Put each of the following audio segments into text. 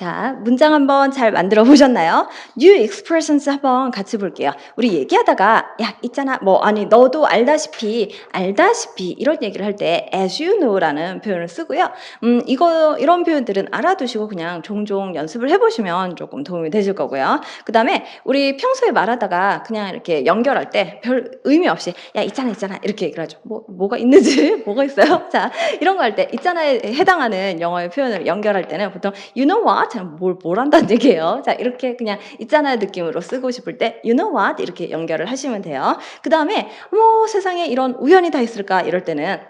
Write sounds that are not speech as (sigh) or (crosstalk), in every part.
자, 문장 한번 잘 만들어 보셨나요? New expressions 한번 같이 볼게요. 우리 얘기하다가, 야, 있잖아. 뭐, 아니, 너도 알다시피, 알다시피, 이런 얘기를 할 때, as you know라는 표현을 쓰고요. 음, 이거, 이런 표현들은 알아두시고 그냥 종종 연습을 해 보시면 조금 도움이 되실 거고요. 그 다음에 우리 평소에 말하다가 그냥 이렇게 연결할 때 별 의미 없이, 야, 있잖아, 있잖아. 이렇게 얘기를 하죠. 뭐, 뭐가 있는지, (laughs) 뭐가 있어요? 자, 이런 거 할 때, 있잖아에 해당하는 영어의 표현을 연결할 때는 보통, you know what? 뭘, 뭘 한다는 (laughs) 얘기예요. 자, 이렇게 그냥 있잖아요 느낌으로 쓰고 싶을 때, you know what? 이렇게 연결을 하시면 돼요. 그 다음에, 뭐, 세상에 이런 우연이 다 있을까? 이럴 때는,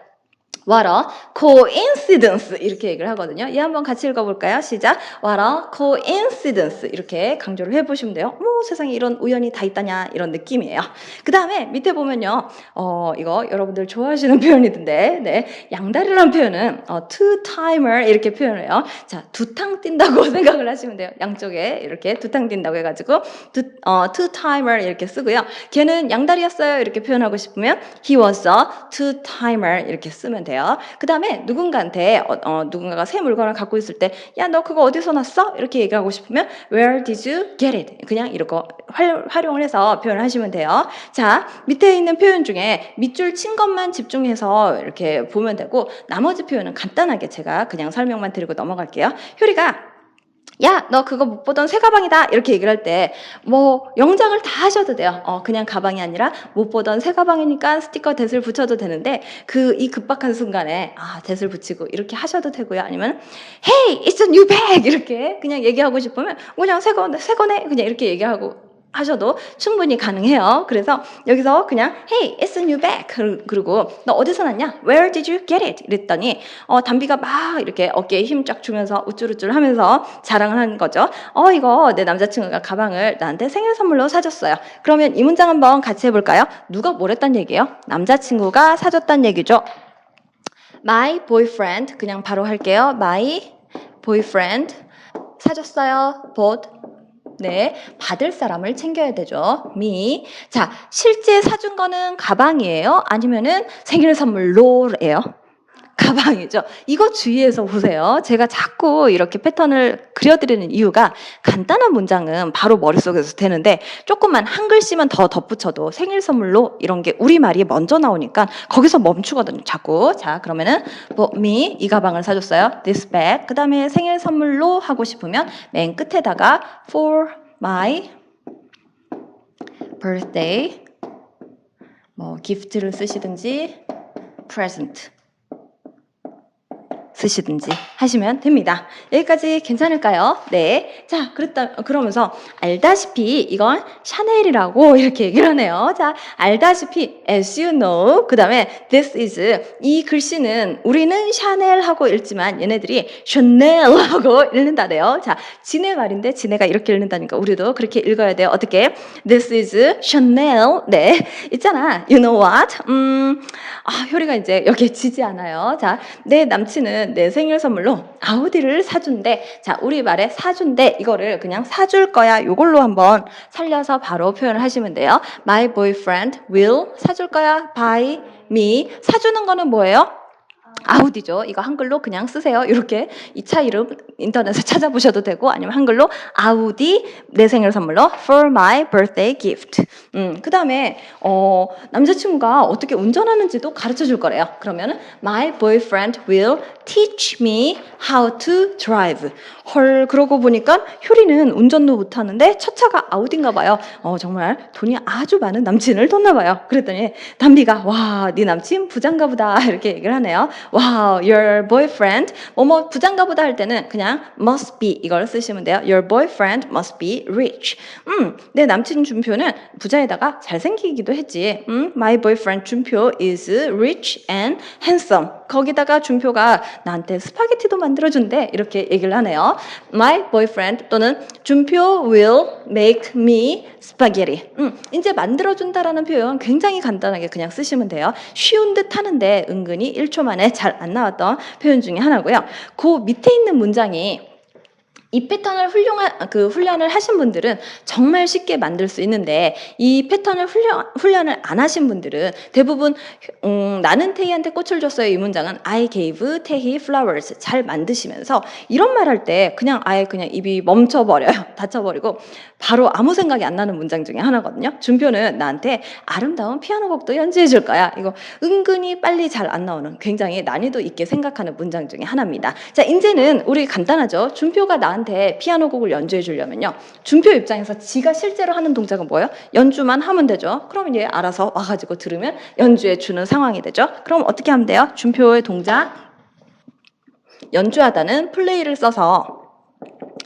What a coincidence 이렇게 얘기를 하거든요. 이 한번 같이 읽어볼까요? 시작. What a coincidence 이렇게 강조를 해보시면 돼요. 뭐 세상에 이런 우연이 다 있다냐 이런 느낌이에요. 그 다음에 밑에 보면요. 어 이거 여러분들 좋아하시는 (laughs) 표현이던데, 네 양다리라는 표현은 어, two timer 이렇게 표현해요. 자 두탕 뛴다고 (laughs) 생각을 하시면 돼요. 양쪽에 이렇게 두탕 뛴다고 해가지고 두, 어, two timer 이렇게 쓰고요. 걔는 양다리였어요 이렇게 표현하고 싶으면 he was a two timer 이렇게 쓰면 돼요. 그 다음에 누군가한테 어, 어, 누군가가 새 물건을 갖고 있을 때 야 너 그거 어디서 났어? 이렇게 얘기하고 싶으면 where did you get it? 그냥 이렇게 활, 활용을 해서 표현을 하시면 돼요. 자 밑에 있는 표현 중에 밑줄 친 것만 집중해서 이렇게 보면 되고 나머지 표현은 간단하게 제가 그냥 설명만 드리고 넘어갈게요. 효리가 야, 너 그거 못 보던 새 가방이다. 이렇게 얘기를 할 때, 뭐, 영장을 다 하셔도 돼요. 어, 그냥 가방이 아니라 못 보던 새 가방이니까 스티커 댓을 붙여도 되는데, 그, 이 급박한 순간에, 아, 댓을 붙이고, 이렇게 하셔도 되고요. 아니면, Hey, it's a new bag! 이렇게 그냥 얘기하고 싶으면, 그냥 새 거네, 새 거네? 그냥 이렇게 얘기하고, 하셔도 충분히 가능해요. 그래서 여기서 그냥 Hey, it's a new bag. 그- 그리고 너 어디서 났냐? Where did you get it? 이랬더니 어, 담비가 막 이렇게 어깨에 힘 쫙 주면서 우쭐우쭐 하면서 자랑을 하는 거죠. 어, 이거 내 남자친구가 가방을 나한테 생일 선물로 사줬어요. 그러면 이 문장 한번 같이 해볼까요? 누가 뭘 했단 얘기예요? 남자친구가 사줬단 얘기죠. My boyfriend 그냥 바로 할게요. My boyfriend 사줬어요. bought 네, 받을 사람을 챙겨야 되죠. me. 자, 실제 사준 거는 가방이에요? 아니면은 생일 선물로예요? 가방이죠. 이거 주의해서 보세요. 제가 자꾸 이렇게 패턴을 그려드리는 이유가 간단한 문장은 바로 머릿속에서 되는데 조금만 한 글씨만 더 덧붙여도 생일 선물로 이런 게 우리말이 먼저 나오니까 거기서 멈추거든요. 자꾸. 자, 그러면은 뭐 me 이 가방을 사줬어요. this bag. 그 다음에 생일 선물로 하고 싶으면 맨 끝에다가 for my birthday 뭐 기프트를 쓰시든지 present 쓰시든지 하시면 됩니다. 여기까지 괜찮을까요? 네. 자, 그랬다, 그러면서 알다시피 이건 샤넬이라고 (laughs) 이렇게 얘기를 하네요. 자, 알다시피 as you know 그 다음에 this is 이 글씨는 우리는 샤넬하고 읽지만 얘네들이 샤넬하고 (laughs) 읽는다네요. 자, 지네 말인데 지네가 이렇게 읽는다니까 우리도 그렇게 읽어야 돼요. 어떻게? This is Chanel. 네. 있잖아. You know what? 음, 아, 효리가 이제 여기에 지지 않아요. 자, 내 남친은 내 생일 선물로 아우디를 사준대. 자, 우리 말에 사준대. 이거를 그냥 사줄 거야. 요걸로 한번 살려서 바로 표현을 하시면 돼요. My boyfriend will 사줄 거야. Buy me. 사주는 거는 뭐예요? 아우디죠. 이거 한글로 그냥 쓰세요. 이렇게 이 차 이름 인터넷에 (laughs) 찾아보셔도 되고 아니면 한글로 아우디 내 생일 선물로 for my birthday gift. 음, 그다음에 어, 남자친구가 어떻게 운전하는지도 가르쳐 줄 거래요. 그러면은 my boyfriend will teach me how to drive. 헐, 그러고 보니까 효리는 운전도 못 하는데 첫 차가 아우디인가 봐요. 어, 정말 돈이 아주 많은 남친을 뒀나 봐요. 그랬더니 담비가 와, 네 남친 부장가 보다 (laughs) 이렇게 얘기를 하네요. 와, your boyfriend 뭐뭐 부장가 보다 할 때는 그냥 must be 이걸 쓰시면 돼요. Your boyfriend must be rich. 음, 내 남친 준표는 부자에다가 잘생기기도 했지. 음, my boyfriend 준표 is rich and handsome. 거기다가 준표가 나한테 스파게티도 만들어준대. 이렇게 얘기를 하네요. My boyfriend 또는 준표 will make me spaghetti. 음, 이제 만들어준다라는 표현 굉장히 간단하게 그냥 쓰시면 돼요. 쉬운 듯 하는데 은근히 1초 만에 잘 안 나왔던 표현 중에 하나고요. 그 밑에 있는 문장이 이 패턴을 훌륭한 그 훈련을 하신 분들은 정말 쉽게 만들 수 있는데 이 패턴을 훈련 훈련을 안 하신 분들은 대부분 음, 나는 태희한테 꽃을 줬어요. 이 문장은 I gave 태희 flowers. 잘 만드시면서 이런 말 할 때 그냥 아예 그냥 입이 멈춰 버려요. (laughs) 닫혀버리고 바로 아무 생각이 안 나는 문장 중에 하나거든요. 준표는 나한테 아름다운 피아노 곡도 연주해 줄 거야. 이거 은근히 빨리 잘 안 나오는 굉장히 난이도 있게 생각하는 문장 중에 하나입니다. 자, 이제는 우리 간단하죠. 준표가 나한테 피아노 곡을 연주해 주려면요. 준표 입장에서 지가 실제로 하는 동작은 뭐예요? 연주만 하면 되죠. 그럼 얘 알아서 와가지고 들으면 연주해 주는 상황이 되죠. 그럼 어떻게 하면 돼요? 준표의 동작 연주하다는 플레이를 써서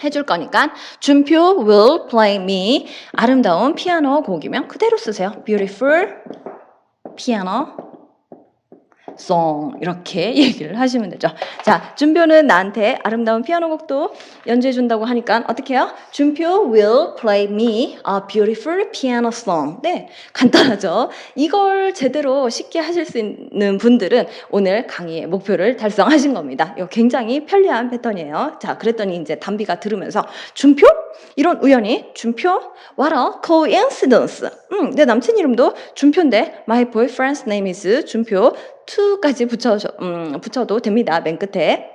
해줄 거니까 준표 will play me 아름다운 피아노 곡이면 그대로 쓰세요. beautiful piano song 이렇게 (laughs) 얘기를 하시면 되죠. 자, 준표는 나한테 아름다운 피아노 곡도 연주해 준다고 하니까 어떻게 해요? 준표 will play me a beautiful piano song. 네, 간단하죠. 이걸 제대로 쉽게 하실 수 있는 분들은 오늘 강의의 목표를 달성하신 겁니다. 이거 굉장히 편리한 패턴이에요. 자, 그랬더니 이제 담비가 들으면서 준표? 이런 우연히 준표? What a coincidence. 음, 내 남친 이름도 준표인데 my boyfriend's name is 준표. To까지 붙여 음, 붙여도 됩니다. 맨 끝에.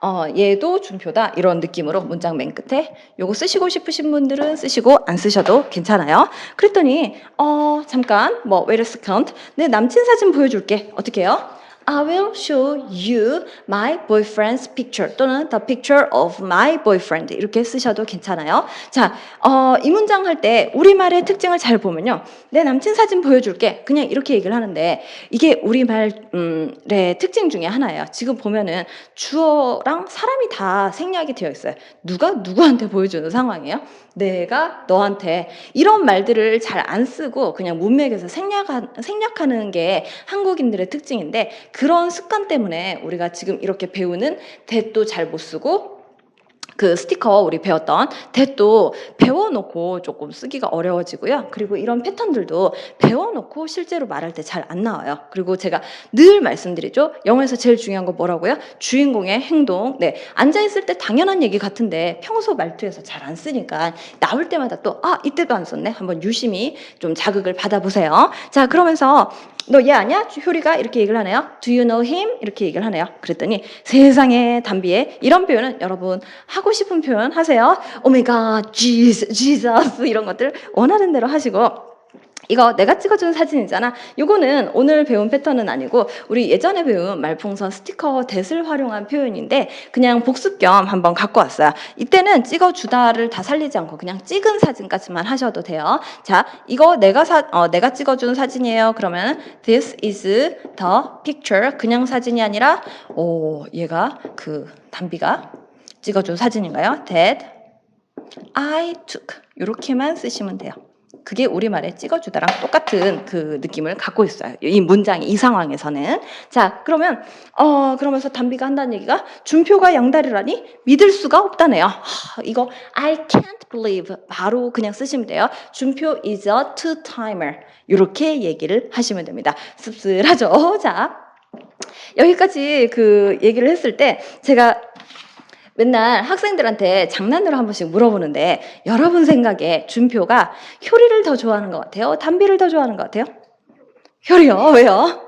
어, 얘도 준표다. 이런 느낌으로 문장 맨 끝에 요거 쓰시고 싶으신 분들은 쓰시고 안 쓰셔도 괜찮아요. 그랬더니 어, 잠깐 뭐 wait a second. 내 남친 사진 보여줄게. 어떻게 해요? I will show you my boyfriend's picture 또는 the picture of my boyfriend 이렇게 쓰셔도 괜찮아요. 자, 어, 이 문장 할 때 우리말의 특징을 잘 보면요. 내 남친 사진 보여줄게. 그냥 이렇게 얘기를 하는데 이게 우리말의 특징 중에 하나예요. 지금 보면은 주어랑 사람이 다 생략이 되어 있어요. 누가 누구한테 보여주는 상황이에요? 내가 너한테 이런 말들을 잘 안 쓰고 그냥 문맥에서 생략하, 생략하는 게 한국인들의 특징인데 그런 습관 때문에 우리가 지금 이렇게 배우는 대도 잘 못 쓰고 그 스티커 우리 배웠던 대도 배워놓고 조금 쓰기가 어려워지고요. 그리고 이런 패턴들도 배워놓고 실제로 말할 때 잘 안 나와요. 그리고 제가 늘 말씀드리죠. 영어에서 제일 중요한 거 뭐라고요? 주인공의 행동. 네. 앉아있을 때 당연한 얘기 같은데 평소 말투에서 잘 안 쓰니까 나올 때마다 또, 아, 이때도 안 썼네. 한번 유심히 좀 자극을 받아보세요. 자, 그러면서 너 얘 아냐? 효리가 이렇게 얘기를 하네요. Do you know him? 이렇게 얘기를 하네요. 그랬더니 세상에 담비에 이런 표현은 여러분 하고 싶은 표현 하세요. 오메가, Jesus, Jesus 이런 것들 원하는 대로 하시고 이거 내가 찍어준 사진이잖아. 요거는 오늘 배운 패턴은 아니고 우리 예전에 배운 말풍선 스티커 댓을 활용한 표현인데 그냥 복습 겸 한번 갖고 왔어요. 이때는 찍어주다를 다 살리지 않고 그냥 찍은 사진까지만 하셔도 돼요. 자, 이거 내가 사, 어, 내가 찍어준 사진이에요. 그러면 this is the picture. 그냥 사진이 아니라 오, 얘가 그 담비가 찍어준 사진인가요? that I took. 이렇게만 쓰시면 돼요. 그게 우리말에 찍어주다랑 똑같은 그 느낌을 갖고 있어요. 이 문장이 이 상황에서는. 자, 그러면 어 그러면서 담비가 한다는 얘기가 준표가 양다리라니 믿을 수가 없다네요. 하, 이거 I can't believe 바로 그냥 쓰시면 돼요. 준표 is a two timer. 이렇게 얘기를 하시면 됩니다. 씁쓸하죠. 자, 여기까지 그 얘기를 했을 때 제가 맨날 학생들한테 장난으로 한 번씩 물어보는데 여러분 생각에 준표가 효리를 더 좋아하는 것 같아요? 담비를 더 좋아하는 것 같아요? 효리요. 왜요?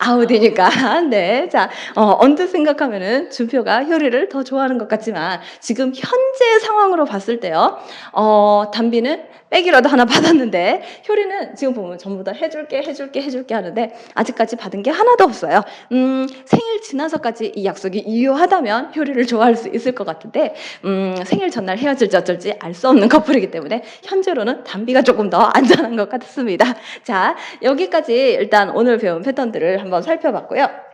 아우디니까. (laughs) 네. 자, 어, 언뜻 생각하면은 준표가 효리를 더 좋아하는 것 같지만 지금 현재 상황으로 봤을 때요. 어, 담비는 빼기라도 하나 받았는데 효리는 지금 보면 전부 다 해줄게, 해줄게, 해줄게 하는데 아직까지 받은 게 하나도 없어요. 음, 생일 지나서까지 이 약속이 유효하다면 효리를 좋아할 수 있을 것 같은데 음, 생일 전날 헤어질지 어쩔지 알 수 없는 커플이기 때문에 현재로는 담비가 조금 더 (laughs) 안전한 것 같습니다. 자, 여기까지 일단 오늘 배운 패턴들을 한번 살펴봤고요.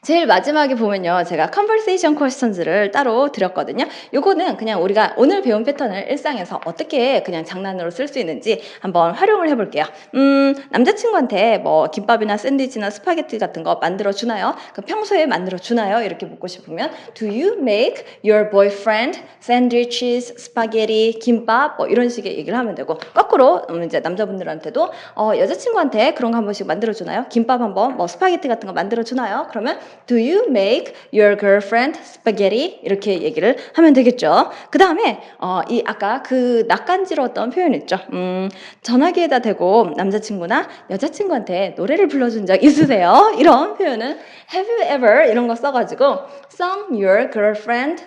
제일 마지막에 보면요. 제가 conversation questions를 따로 드렸거든요. 요거는 그냥 우리가 오늘 배운 패턴을 일상에서 어떻게 그냥 장난으로 쓸 수 있는지 한번 활용을 해볼게요. 음, 남자친구한테 뭐 김밥이나 샌드위치나 스파게티 같은 거 만들어 주나요? 그 평소에 만들어 주나요? 이렇게 묻고 싶으면 Do you make your boyfriend sandwiches, spaghetti, 김밥 뭐 이런 식의 얘기를 하면 되고 거꾸로 음, 이제 남자분들한테도 어, 여자친구한테 그런 거 한 번씩 만들어 주나요? 김밥 한 번 뭐 스파게티 같은 거 만들어 주나요? 그러면 Do you make your girlfriend spaghetti? 이렇게 얘기를 하면 되겠죠. 그 다음에 어, 이 아까 그 낯간지러웠던 표현 있죠. 음, 전화기에다 대고 남자친구나 여자친구한테 노래를 불러준 적 있으세요? 이런 표현은 Have you ever 이런 거 써가지고 sung your girlfriend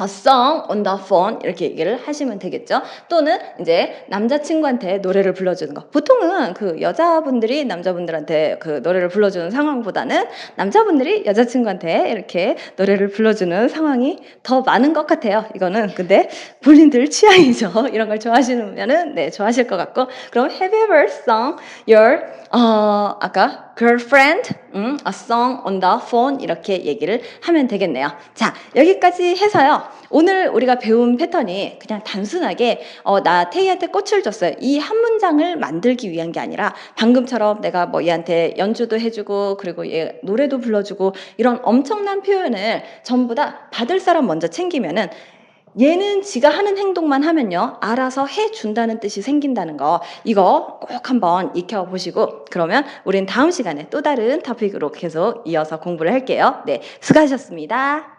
a song on the phone 이렇게 얘기를 하시면 되겠죠. 또는 이제 남자친구한테 노래를 불러주는 거. 보통은 그 여자분들이 남자분들한테 그 노래를 불러주는 상황보다는 남자분들이 여자친구한테 이렇게 노래를 불러주는 상황이 더 많은 것 같아요. 이거는 근데 본인들 취향이죠. (laughs) 이런 걸 좋아하시면은 네 좋아하실 것 같고 그럼 Have you ever sung your 어 아까 girlfriend 음, a song on the phone 이렇게 얘기를 하면 되겠네요. 자 여기까지 해서요. 오늘 우리가 배운 패턴이 그냥 단순하게 어, 나 태희한테 꽃을 줬어요. 이 한 문장을 만들기 위한 게 아니라 방금처럼 내가 뭐 얘한테 연주도 해주고 그리고 얘 노래도 불러주고 이런 엄청난 표현을 전부 다 받을 사람 먼저 챙기면은 얘는 지가 하는 행동만 하면요 알아서 해준다는 뜻이 생긴다는 거 이거 꼭 한번 익혀보시고 그러면 우린 다음 시간에 또 다른 토픽으로 계속 이어서 공부를 할게요. 네 수고하셨습니다.